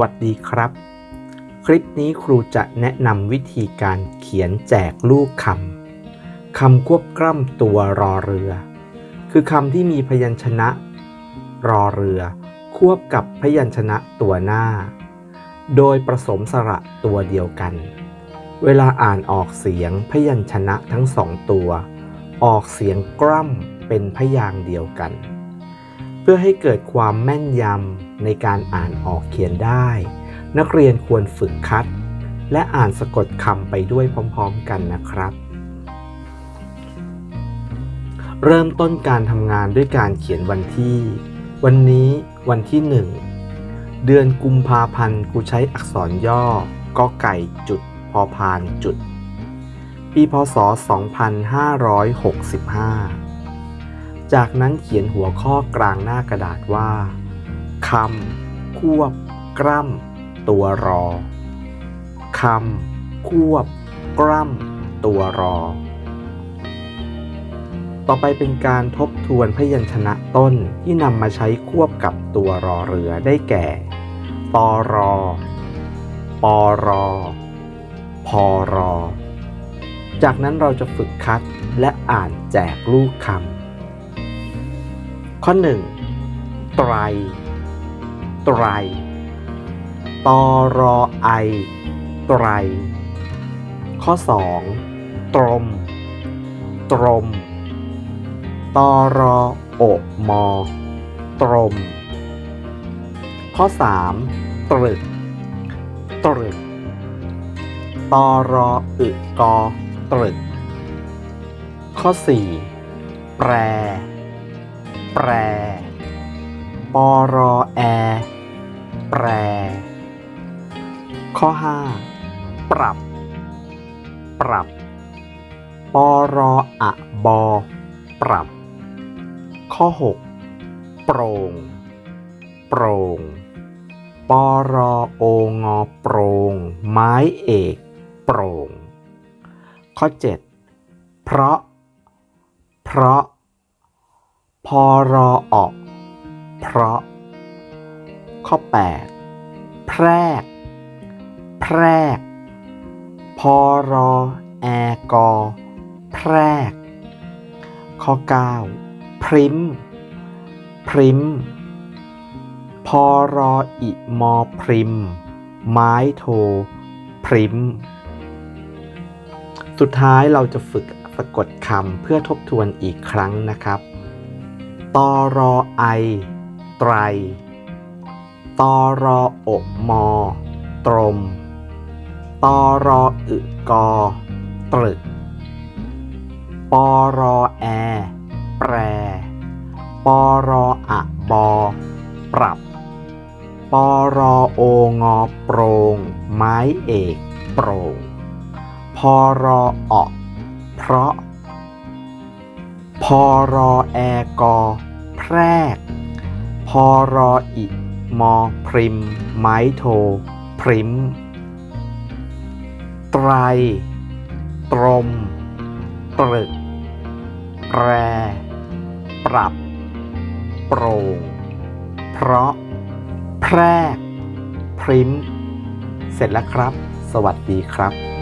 วัสดีครับ คลิปนี้ครูจะแนะนำวิธีการเขียนแจกลูกคำคำควบกล้ำตัวรอเรือ คือคำที่มีพยัญชนะ รอเรือ ควบกับพยัญชนะตัวหน้า โดยผสมสระตัวเดียวกัน เวลาอ่านออกเสียงพยัญชนะทั้งสองตัว ออกเสียงกล้ำเป็นพยางเดียวกัน เพื่อให้เกิดความแม่นยำในการอ่านออกเขียนได้ นักเรียนควรฝึกคัด และอ่านสะกดคำไปด้วยพร้อมๆกันนะครับ เริ่มต้นการทำงานด้วยการเขียนวันที่ วันนี้วันที่ 1 เดือนกุมภาพันธ์กูใช้อักษรย่อ กอไก่จุด พอพานจุด ปีพศ 2565 จากนั้นเขียนหัวข้อกลางหน้ากระดาษว่าคำควบ กล้ำตัวรอคำควบ กล้ำตัวรอ ต่อไปเป็นการทบทวนพยัญชนะต้นที่นำมาใช้ควบกับตัวรอเรือได้แก่ตอรอปอรอพอรอ จากนั้นเราจะฝึกคัดและอ่านแจกลูกคำ ข้อ1ไตรไตรตอรอไอไตร ข้อ 2 ตรม ตรม ตอรอโอมอ ตรม ข้อ 3 ตรึก ตรึก ตอรออึกอตรึก ข้อ 4 แปร แปร ปรอแอ แปร ข้อ 5 ปรับ ปรับ ปรออะบอ ปรับ ข้อ 6 โปร่ง โปร่ง ปรอโองอโปร่ง ไม้เอก โปร่ง ข้อ 7 เพราะ เพราะ พอรอออกเพราะ ข้อ 8 แพรก แพรก พอรอแอกอแพรก ข้อ 9 พริม พริม พอรออิมอพริม ไม้โท พริม สุดท้ายเราจะฝึกสะกดคำเพื่อทบทวนอีกครั้งนะครับ ตอรอไอ ไตร ตอรออกมอ ตรม ตอรออึกอ ตรึก ปอรอแอ แปร ปอรออะบอ ปรับ ปอรอโองอโปรง ไม้เอก โปรง พอรอออกเพราะ พอรอแอกอแพรก พอรออิมอพริม ไม้โท พริม ไตร ตรม ตรึก แปร ปรับ โปร่ง เพราะ แพรก พริม เสร็จแล้วครับ สวัสดีครับ